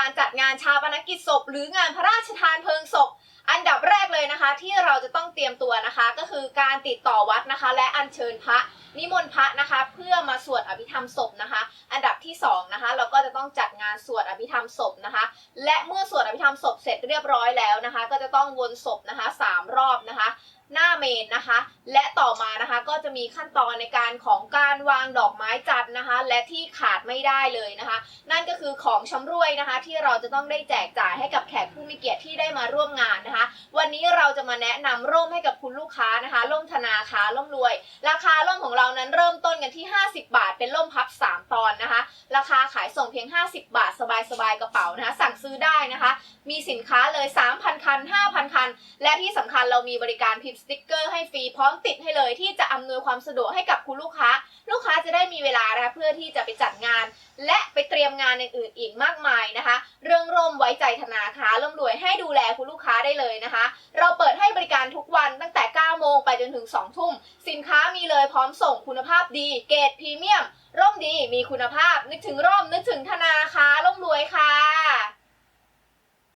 การจัดงานชาปนกิจศพ หรืองานพระราชทานเพลิงศพ อันดับแรกเลยนะคะ ที่เราจะต้องเตรียมตัวนะคะ ก็คือการติดต่อวัดนะคะ และอัญเชิญพระนิมนต์พระนะคะ เพื่อมาสวดอภิธรรมศพนะคะ อันดับที่สองนะคะเราก็จะต้องจัดงานสวดอภิธรรมศพนะคะ และเมื่อสวดอภิธรรมศพเสร็จเรียบร้อยแล้วนะคะ ก็จะต้องวนศพนะคะสามรอบนะคะหน้าเมนนะคะ และต่อมานะคะก็จะมีขั้นตอนในการของการวางดอกไม้จันทร์นะคะ และที่ขาดไม่ได้เลยนะคะ คือของชำรวยนะคะ ที่เราจะต้องได้แจกจ่ายให้กับแขกผู้มีเกียรติที่ได้มาร่วมงานนะคะ วันนี้เราจะมาแนะนำร่มให้กับคุณลูกค้านะคะร่มธนาคาร่มรวย ราคาร่มของเรานั้นเริ่มต้นกันที่ 50 บาท เป็นร่มพับ 3 ตอนนะคะ ราคาขายส่งเพียง 50 บาท สบายๆกระเป๋านะคะ สั่งซื้อได้นะคะ มีสินค้าเลย 3,000 คัน 5,000 คัน และที่สำคัญเรามีบริการพิมพ์สติกเกอร์ให้ฟรีพร้อมติดให้เลย ที่จะอำนวยความสะดวกให้กับคุณลูกค้า ลูกค้าจะได้มีเวลานะคะเพื่อที่จะไปจัดงาน และ รียมงานอื่นๆอีกมากมายนะคะ เรื่องร่มไว้ใจธนาคารร่มรวยให้ดูแลคุณลูกค้าได้เลยนะคะ เราเปิดให้บริการทุกวันตั้งแต่ 9 โมงไปจนถึง 2 ทุ่ม สินค้ามีเลยพร้อมส่งคุณภาพดี เกรดพรีเมียม ร่มดีมีคุณภาพ นึกถึงร่มนึกถึงธนาคารร่มรวยค่ะ